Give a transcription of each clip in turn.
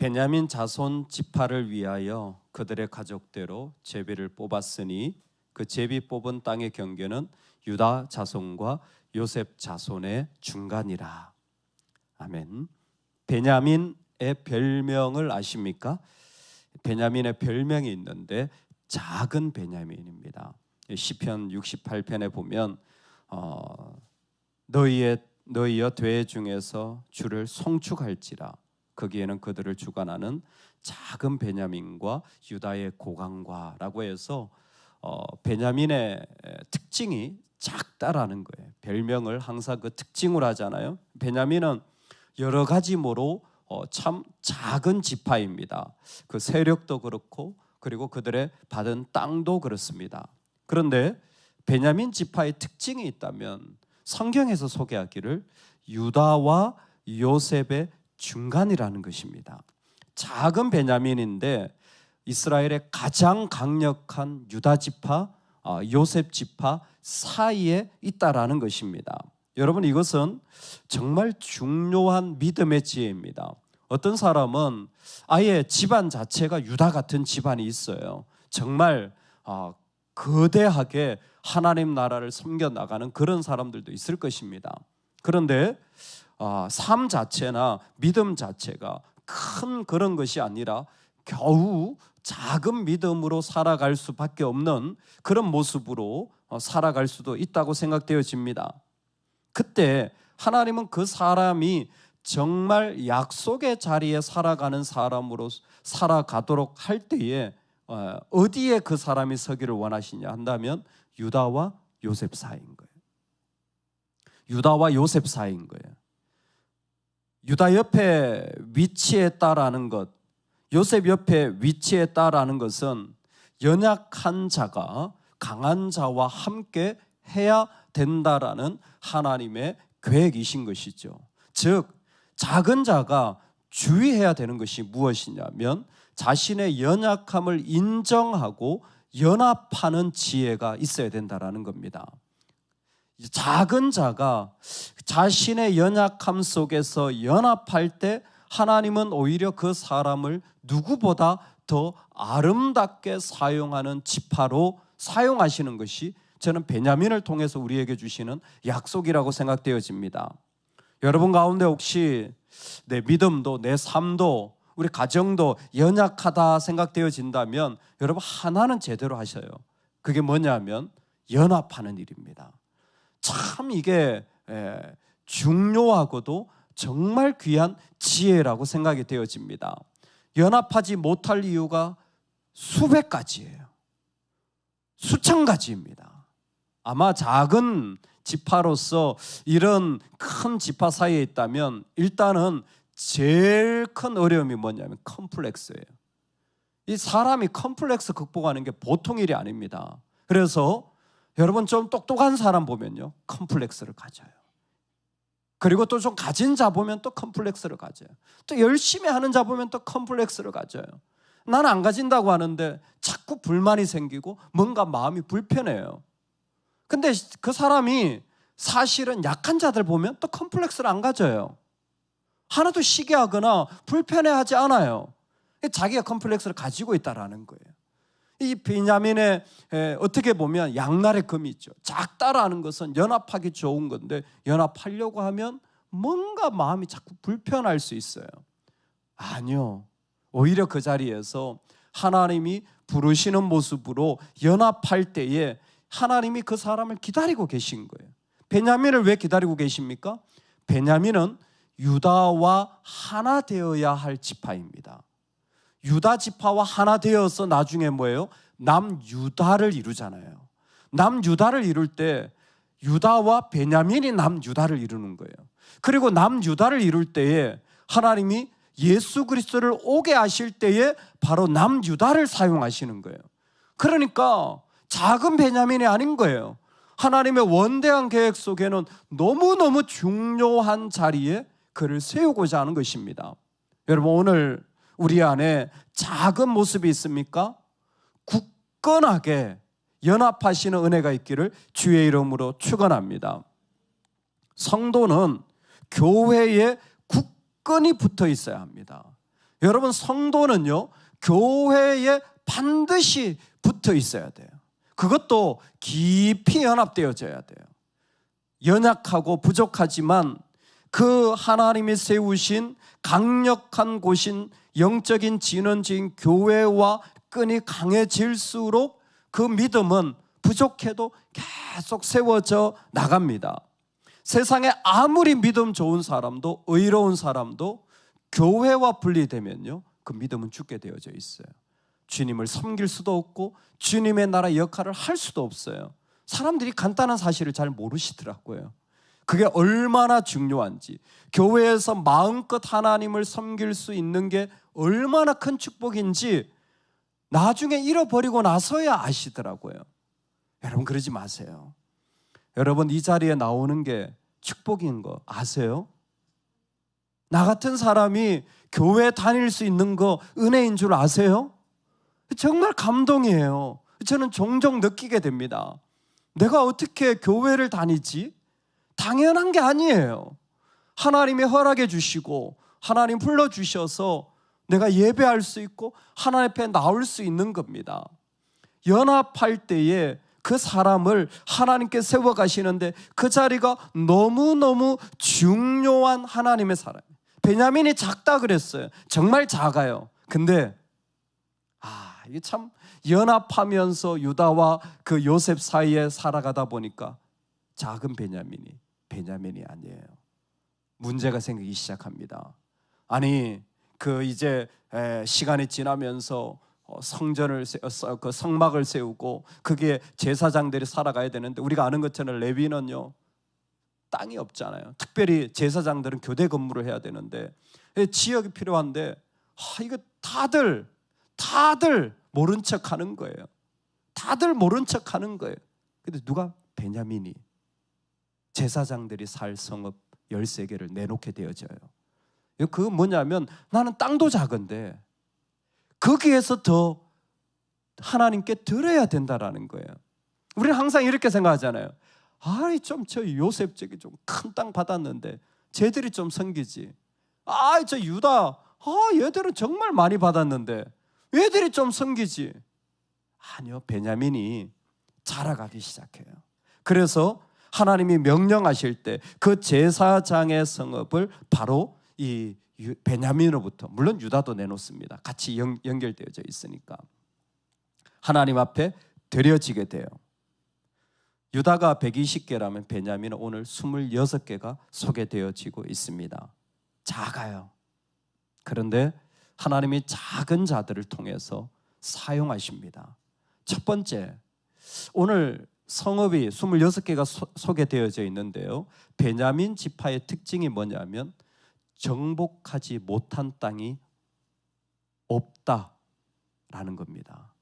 베냐민 자손 지파를 위하여 그들의 가족대로 제비를 뽑았으니 그 제비 뽑은 땅의 경계는 유다 자손과 요셉 자손의 중간이라. 아멘. 베냐민의 별명을 아십니까? 베냐민의 별명이 있는데 작은 베냐민입니다. 시편 68편에 보면 어, 너희의 너희여 돼 중에서 주를 송축할지라 거기에는 그들을 주관하는 작은 베냐민과 유다의 고강과라고 해서 어, 베냐민의 특징이 작다라는 거예요. 별명을 항상 그 특징으로 하잖아요. 베냐민은 여러 가지 모로 어, 참 작은 지파입니다. 그 세력도 그렇고 그리고 그들의 받은 땅도 그렇습니다. 그런데 베냐민 지파의 특징이 있다면 성경에서 소개하기를 유다와 요셉의 중간이라는 것입니다. 작은 베냐민인데 이스라엘의 가장 강력한 유다 지파, 아, 요셉 지파 사이에 있다라는 것입니다. 여러분 이것은 정말 중요한 믿음의 지혜입니다. 어떤 사람은 아예 집안 자체가 유다 같은 집안이 있어요. 정말 아, 거대하게 하나님 나라를 섬겨 나가는 그런 사람들도 있을 것입니다. 그런데 아, 삶 자체나 믿음 자체가 큰 그런 것이 아니라 겨우 작은 믿음으로 살아갈 수밖에 없는 그런 모습으로 어, 살아갈 수도 있다고 생각되어집니다. 그때 하나님은 그 사람이 정말 약속의 자리에 살아가는 사람으로 살아가도록 할 때에 어, 어디에 그 사람이 서기를 원하시냐 한다면 유다와 요셉 사이인 거예요. 유다와 요셉 사이인 거예요. 유다 옆에 위치했다라는 것, 요셉 옆에 위치했다라는 것은 연약한 자가 강한 자와 함께 해야 된다라는 하나님의 계획이신 것이죠. 즉, 작은 자가 주의해야 되는 것이 무엇이냐면 자신의 연약함을 인정하고 연합하는 지혜가 있어야 된다라는 겁니다. 작은 자가 자신의 연약함 속에서 연합할 때 하나님은 오히려 그 사람을 누구보다 더 아름답게 사용하는 지파로 사용하시는 것이 저는 베냐민을 통해서 우리에게 주시는 약속이라고 생각되어집니다. 여러분 가운데 혹시 내 믿음도 내 삶도 우리 가정도 연약하다 생각되어진다면 여러분 하나는 제대로 하셔요. 그게 뭐냐면 연합하는 일입니다. 참 이게 중요하고도 정말 귀한 지혜라고 생각이 되어집니다. 연합하지 못할 이유가 수백 가지예요. 수천 가지입니다. 아마 작은 지파로서 이런 큰 지파 사이에 있다면 일단은 제일 큰 어려움이 뭐냐면 컴플렉스예요. 이 사람이 컴플렉스 극복하는 게 보통 일이 아닙니다. 그래서 여러분 좀 똑똑한 사람 보면요. 컴플렉스를 가져요. 그리고 또 좀 가진 자 보면 또 컴플렉스를 가져요. 또 열심히 하는 자 보면 또 컴플렉스를 가져요. 나는 안 가진다고 하는데 자꾸 불만이 생기고 뭔가 마음이 불편해요. 근데 그 사람이 사실은 약한 자들 보면 또 컴플렉스를 안 가져요. 하나도 시기하거나 불편해하지 않아요. 자기가 컴플렉스를 가지고 있다라는 거예요. 이 베냐민의 어떻게 보면 양날의 금이 있죠. 작다라는 것은 연합하기 좋은 건데 연합하려고 하면 뭔가 마음이 자꾸 불편할 수 있어요. 아니요. 오히려 그 자리에서 하나님이 부르시는 모습으로 연합할 때에 하나님이 그 사람을 기다리고 계신 거예요. 베냐민을 왜 기다리고 계십니까? 베냐민은 유다와 하나 되어야 할 지파입니다. 유다 지파와 하나 되어서 나중에 뭐예요? 남 유다를 이루잖아요. 남 유다를 이룰 때 유다와 베냐민이 남 유다를 이루는 거예요. 그리고 남 유다를 이룰 때에 하나님이 예수 그리스도를 오게 하실 때에 바로 남 유다를 사용하시는 거예요. 그러니까 작은 베냐민이 아닌 거예요. 하나님의 원대한 계획 속에는 너무너무 중요한 자리에 그를 세우고자 하는 것입니다. 여러분 오늘 우리 안에 작은 모습이 있습니까? 굳건하게 연합하시는 은혜가 있기를 주의 이름으로 축원합니다. 성도는 교회에 굳건히 붙어 있어야 합니다. 여러분 성도는요 교회에 반드시 붙어 있어야 돼요. 그것도 깊이 연합되어져야 돼요. 연약하고 부족하지만 그 하나님이 세우신 강력한 곳인 영적인 진원지인 교회와 끈이 강해질수록 그 믿음은 부족해도 계속 세워져 나갑니다. 세상에 아무리 믿음 좋은 사람도 의로운 사람도 교회와 분리되면요. 그 믿음은 죽게 되어져 있어요. 주님을 섬길 수도 없고 주님의 나라 역할을 할 수도 없어요. 사람들이 간단한 사실을 잘 모르시더라고요. 그게 얼마나 중요한지, 교회에서 마음껏 하나님을 섬길 수 있는 게 얼마나 큰 축복인지 나중에 잃어버리고 나서야 아시더라고요. 여러분 그러지 마세요. 여러분 이 자리에 나오는 게 축복인 거 아세요? 나 같은 사람이 교회 다닐 수 있는 거 은혜인 줄 아세요? 정말 감동이에요. 저는 종종 느끼게 됩니다. 내가 어떻게 교회를 다니지? 당연한 게 아니에요. 하나님이 허락해 주시고 하나님 불러 주셔서 내가 예배할 수 있고 하나님 앞에 나올 수 있는 겁니다. 연합할 때에 그 사람을 하나님께 세워 가시는데 그 자리가 너무너무 중요한 하나님의 사람. 베냐민이 작다 그랬어요. 정말 작아요. 근데 아, 이게 참 연합하면서 유다와 그 요셉 사이에 살아가다 보니까 작은 베냐민이 베냐민이 아니에요. 문제가 생기기 시작합니다. 아니, 그 이제 시간이 지나면서 어, 성전을 어, 그 성막을 세우고 그게 제사장들이 살아가야 되는데 우리가 아는 것처럼 레위는요 땅이 없잖아요. 특별히 제사장들은 교대 근무를 해야 되는데 지역이 필요한데 아, 이거 다들 다들 모른 척 하는 거예요. 다들 모른 척 하는 거예요. 근데 누가 베냐민이 제사장들이 살 성읍 13개를 내놓게 되어져요. 그 뭐냐면 나는 땅도 작은데 거기에서 더 하나님께 드려야 된다라는 거예요. 우리는 항상 이렇게 생각하잖아요. 아이 좀 저 요셉 저기 좀 큰 땅 받았는데 쟤들이 좀 섬기지. 아이 저 유다 아 얘들은 정말 많이 받았는데 얘들이 좀 섬기지. 아니요 베냐민이 자라가기 시작해요. 그래서 하나님이 명령하실 때 그 제사장의 성읍을 바로 이 베냐민으로부터 물론 유다도 내놓습니다. 같이 연, 연결되어져 있으니까 하나님 앞에 드려지게 돼요. 유다가 120개라면 베냐민은 오늘 26개가 소개되어지고 있습니다. 작아요. 그런데 하나님이 작은 자들을 통해서 사용하십니다. 첫 번째, 오늘 성읍이 26개가 소개되어져 있는데요. 베냐민 지파의 특징이 뭐냐면 정복하지 못한 땅이 없다라는 겁니다.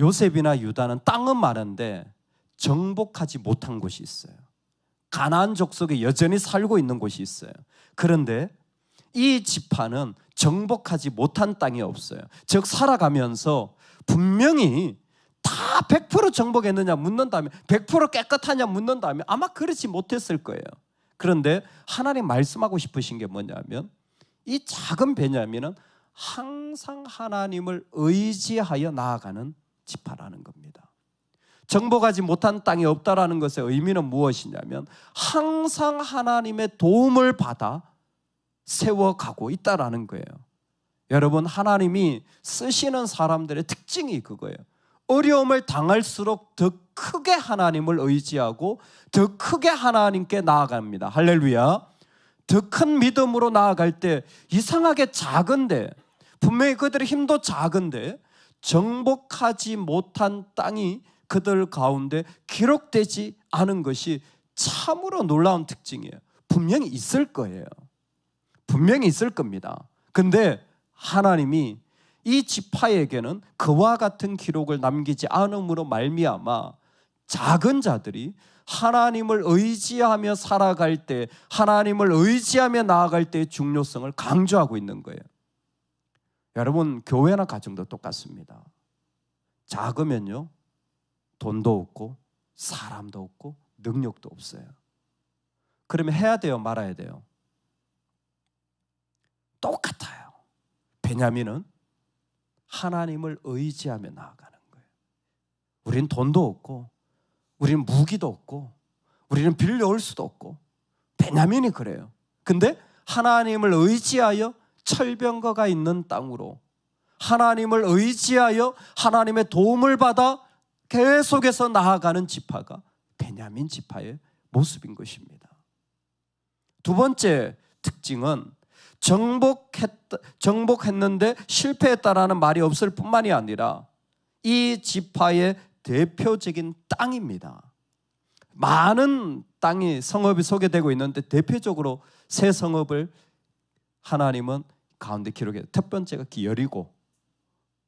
요셉이나 유다는 땅은 많은데 정복하지 못한 곳이 있어요. 가나안 족속에 여전히 살고 있는 곳이 있어요. 그런데 이 지파는 정복하지 못한 땅이 없어요. 즉 살아가면서 분명히 다 100% 정복했느냐 묻는다면 100% 깨끗하냐 묻는다면 아마 그렇지 못했을 거예요. 그런데 하나님 말씀하고 싶으신 게 뭐냐면 이 작은 베냐민은 항상 하나님을 의지하여 나아가는 지파라는 겁니다. 정복하지 못한 땅이 없다라는 것의 의미는 무엇이냐면 항상 하나님의 도움을 받아 세워가고 있다라는 거예요. 여러분 하나님이 쓰시는 사람들의 특징이 그거예요. 어려움을 당할수록 더 크게 하나님을 의지하고 더 크게 하나님께 나아갑니다. 할렐루야. 더 큰 믿음으로 나아갈 때 이상하게 작은데 분명히 그들의 힘도 작은데 정복하지 못한 땅이 그들 가운데 기록되지 않은 것이 참으로 놀라운 특징이에요. 분명히 있을 거예요. 분명히 있을 겁니다. 근데 하나님이 이 지파에게는 그와 같은 기록을 남기지 않음으로 말미암아 작은 자들이 하나님을 의지하며 살아갈 때 하나님을 의지하며 나아갈 때의 중요성을 강조하고 있는 거예요. 여러분 교회나 가정도 똑같습니다. 작으면요 돈도 없고 사람도 없고 능력도 없어요. 그러면 해야 돼요, 말아야 돼요. 똑같아요. 베냐민은 하나님을 의지하며 나아가는 거예요. 우린 돈도 없고, 우리는 무기도 없고, 우리는 빌려올 수도 없고, 베냐민이 그래요. 근데 하나님을 의지하여 철병거가 있는 땅으로 하나님을 의지하여 하나님의 도움을 받아 계속해서 나아가는 지파가 베냐민 지파의 모습인 것입니다. 두 번째 특징은 정복했, 정복했는데 실패했다라는 말이 없을 뿐만이 아니라 이 지파의 대표적인 땅입니다. 많은 땅이 성읍이 소개되고 있는데 대표적으로 세 성읍을 하나님은 가운데 기록해. 첫 번째가 여리고.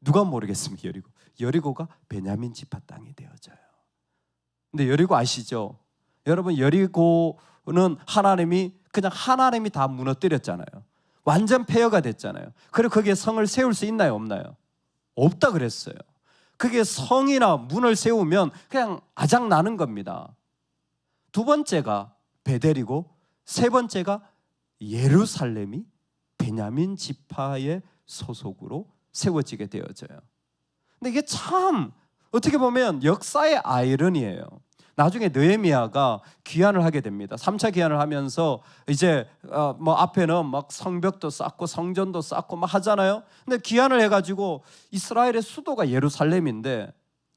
누가 모르겠습니까? 여리고. 여리고가 베냐민 지파 땅이 되어져요. 근데 여리고 아시죠? 여러분 여리고는 하나님이 그냥 하나님이 다 무너뜨렸잖아요. 완전 폐허가 됐잖아요. 그리고 거기에 성을 세울 수 있나요? 없나요? 없다 그랬어요. 그게 성이나 문을 세우면 그냥 아작 나는 겁니다. 두 번째가 베델이고 세 번째가 예루살렘이 베냐민 지파의 소속으로 세워지게 되어져요. 근데 이게 참 어떻게 보면 역사의 아이러니예요. 나중에 느헤미야가 귀환을 하게 됩니다. 3차 귀환을 하면서 이제 어 뭐 앞에는 막 성벽도 쌓고 성전도 쌓고 막 하잖아요. 근데 귀환을 해 가지고 이스라엘의 수도가 예루살렘인데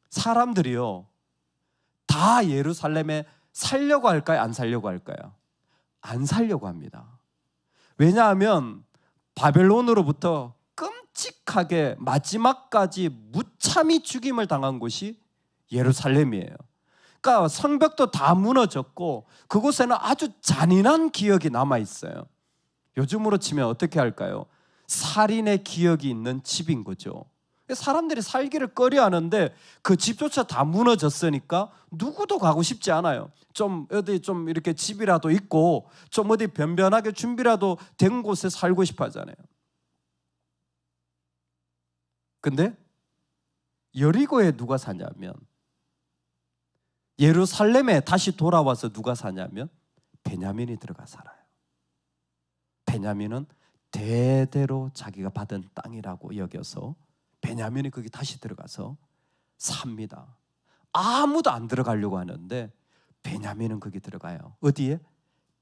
사람들이요. 다 예루살렘에 살려고 할까요? 안 살려고 할까요? 안 살려고 합니다. 왜냐하면 바벨론으로부터 끔찍하게 마지막까지 무참히 죽임을 당한 곳이 예루살렘이에요. 그러니까 성벽도 다 무너졌고 그곳에는 아주 잔인한 기억이 남아 있어요. 요즘으로 치면 어떻게 할까요? 살인의 기억이 있는 집인 거죠. 사람들이 살기를 꺼려 하는데 그 집조차 다 무너졌으니까 누구도 가고 싶지 않아요. 좀 어디 좀 이렇게 집이라도 있고 좀 어디 변변하게 준비라도 된 곳에 살고 싶어 하잖아요. 근데 여리고에 누가 사냐면 예루살렘에 다시 돌아와서 누가 사냐면 베냐민이 들어가 살아요. 베냐민은 대대로 자기가 받은 땅이라고 여겨서 베냐민이 거기 다시 들어가서 삽니다. 아무도 안 들어가려고 하는데 베냐민은 거기 들어가요. 어디에?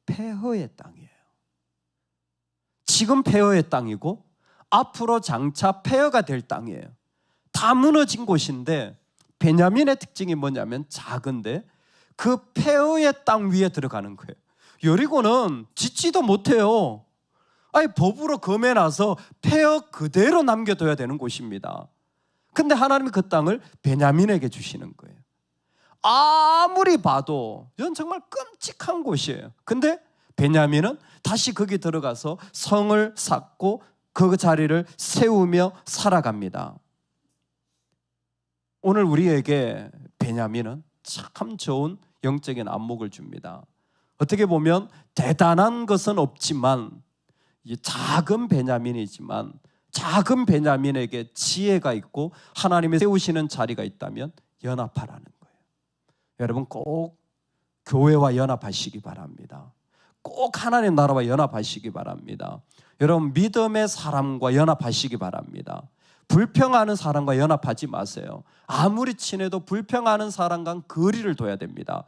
폐허의 땅이에요. 지금 폐허의 땅이고 앞으로 장차 폐허가 될 땅이에요. 다 무너진 곳인데 베냐민의 특징이 뭐냐면 작은데 그 폐허의 땅 위에 들어가는 거예요. 여리고는 짓지도 못해요. 아니 법으로 검해놔서 폐허 그대로 남겨둬야 되는 곳입니다. 근데 하나님이 그 땅을 베냐민에게 주시는 거예요. 아무리 봐도 이건 정말 끔찍한 곳이에요. 근데 베냐민은 다시 거기 들어가서 성을 쌓고 그 자리를 세우며 살아갑니다. 오늘 우리에게 베냐민은 참 좋은 영적인 안목을 줍니다. 어떻게 보면 대단한 것은 없지만 작은 베냐민이지만 작은 베냐민에게 지혜가 있고 하나님이 세우시는 자리가 있다면 연합하라는 거예요. 여러분 꼭 교회와 연합하시기 바랍니다. 꼭 하나님 나라와 연합하시기 바랍니다. 여러분 믿음의 사람과 연합하시기 바랍니다. 불평하는 사람과 연합하지 마세요. 아무리 친해도 불평하는 사람과 거리를 둬야 됩니다.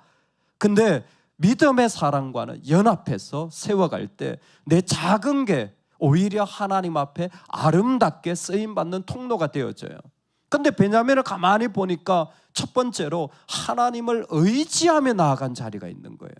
근데 믿음의 사랑과는 연합해서 세워갈 때 내 작은 게 오히려 하나님 앞에 아름답게 쓰임 받는 통로가 되어져요. 근데 베냐민을 가만히 보니까 첫 번째로 하나님을 의지하며 나아간 자리가 있는 거예요.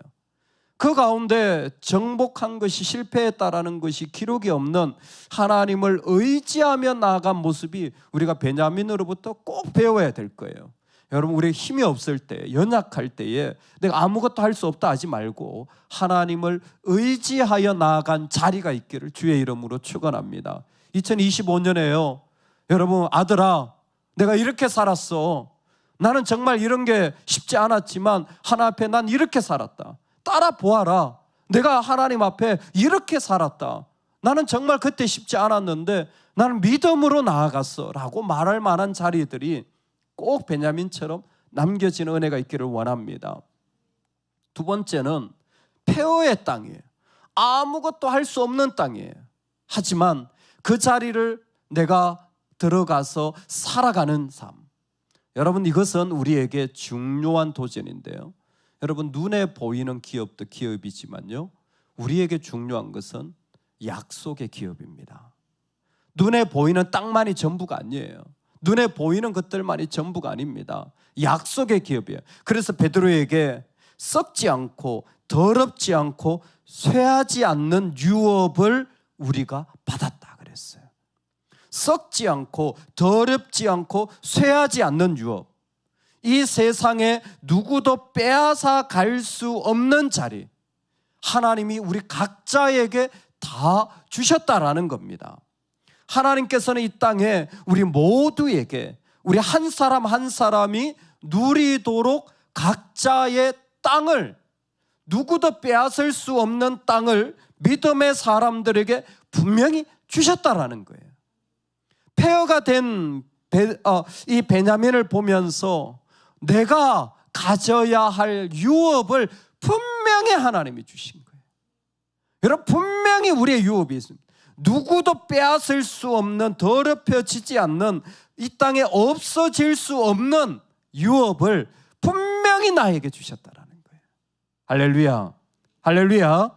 그 가운데 정복한 것이 실패했다라는 것이 기록이 없는 하나님을 의지하며 나아간 모습이 우리가 베냐민으로부터 꼭 배워야 될 거예요. 여러분 우리 힘이 없을 때 연약할 때에 내가 아무것도 할 수 없다 하지 말고 하나님을 의지하여 나아간 자리가 있기를 주의 이름으로 축원합니다. 2025년에요. 여러분 아들아 내가 이렇게 살았어. 나는 정말 이런 게 쉽지 않았지만 하나 앞에 난 이렇게 살았다. 따라 보아라. 내가 하나님 앞에 이렇게 살았다. 나는 정말 그때 쉽지 않았는데 나는 믿음으로 나아갔어. 라고 말할 만한 자리들이 꼭 베냐민처럼 남겨지는 은혜가 있기를 원합니다. 두 번째는 폐허의 땅이에요. 아무것도 할 수 없는 땅이에요. 하지만 그 자리를 내가 들어가서 살아가는 삶. 여러분 이것은 우리에게 중요한 도전인데요. 여러분 눈에 보이는 기업도 기업이지만요. 우리에게 중요한 것은 약속의 기업입니다. 눈에 보이는 땅만이 전부가 아니에요. 눈에 보이는 것들만이 전부가 아닙니다. 약속의 기업이에요. 그래서 베드로에게 썩지 않고 더럽지 않고 쇠하지 않는 유업을 우리가 받았다 그랬어요. 썩지 않고 더럽지 않고 쇠하지 않는 유업. 이 세상에 누구도 빼앗아 갈 수 없는 자리. 하나님이 우리 각자에게 다 주셨다라는 겁니다. 하나님께서는 이 땅에 우리 모두에게 우리 한 사람 한 사람이 누리도록 각자의 땅을 누구도 빼앗을 수 없는 땅을 믿음의 사람들에게 분명히 주셨다라는 거예요. 폐허가 된이 어, 베냐민을 보면서 내가 가져야 할 유업을 분명히 하나님이 주신 거예요. 여러분 분명히 우리의 유업이 있습니다. 누구도 빼앗을 수 없는 더럽혀지지 않는 이 땅에 없어질 수 없는 유업을 분명히 나에게 주셨다라는 거예요. 할렐루야. 할렐루야.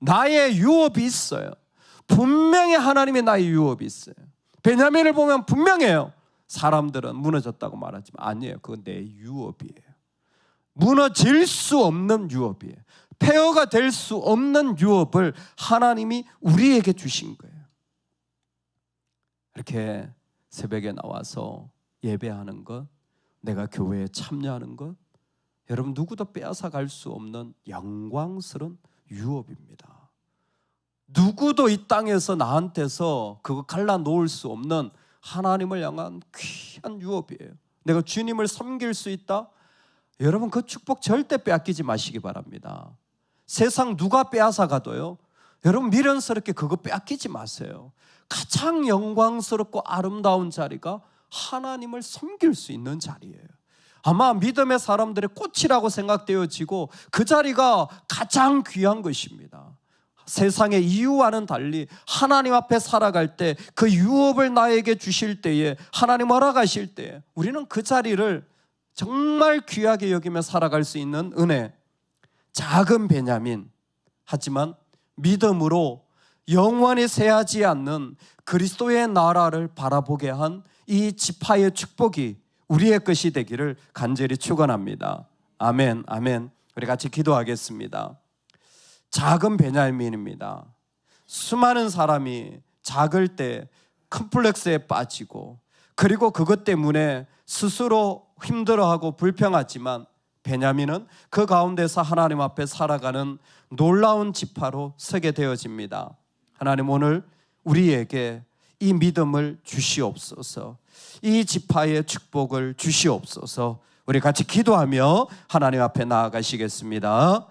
나의 유업이 있어요. 분명히 하나님의 나의 유업이 있어요. 베냐민을 보면 분명해요. 사람들은 무너졌다고 말하지만 아니에요. 그건 내 유업이에요. 무너질 수 없는 유업이에요. 폐허가 될 수 없는 유업을 하나님이 우리에게 주신 거예요. 이렇게 새벽에 나와서 예배하는 것, 내가 교회에 참여하는 것, 여러분 누구도 빼앗아 갈 수 없는 영광스러운 유업입니다. 누구도 이 땅에서 나한테서 그거 갈라 놓을 수 없는 하나님을 향한 귀한 유업이에요. 내가 주님을 섬길 수 있다? 여러분 그 축복 절대 빼앗기지 마시기 바랍니다. 세상 누가 빼앗아 가도요. 여러분 미련스럽게 그거 빼앗기지 마세요. 가장 영광스럽고 아름다운 자리가 하나님을 섬길 수 있는 자리예요. 아마 믿음의 사람들의 꽃이라고 생각되어지고 그 자리가 가장 귀한 것입니다. 세상의 이유와는 달리 하나님 앞에 살아갈 때 그 유업을 나에게 주실 때에 하나님 허락하실 때 우리는 그 자리를 정말 귀하게 여기며 살아갈 수 있는 은혜 작은 베냐민 하지만 믿음으로 영원히 새하지 않는 그리스도의 나라를 바라보게 한 이 지파의 축복이 우리의 것이 되기를 간절히 축원합니다. 아멘. 아멘. 우리 같이 기도하겠습니다. 작은 베냐민입니다. 수많은 사람이 작을 때 컴플렉스에 빠지고 그리고 그것 때문에 스스로 힘들어하고 불평하지만 베냐민은 그 가운데서 하나님 앞에 살아가는 놀라운 지파로 서게 되어집니다. 하나님 오늘 우리에게 이 믿음을 주시옵소서. 이 지파의 축복을 주시옵소서. 우리 같이 기도하며 하나님 앞에 나아가시겠습니다.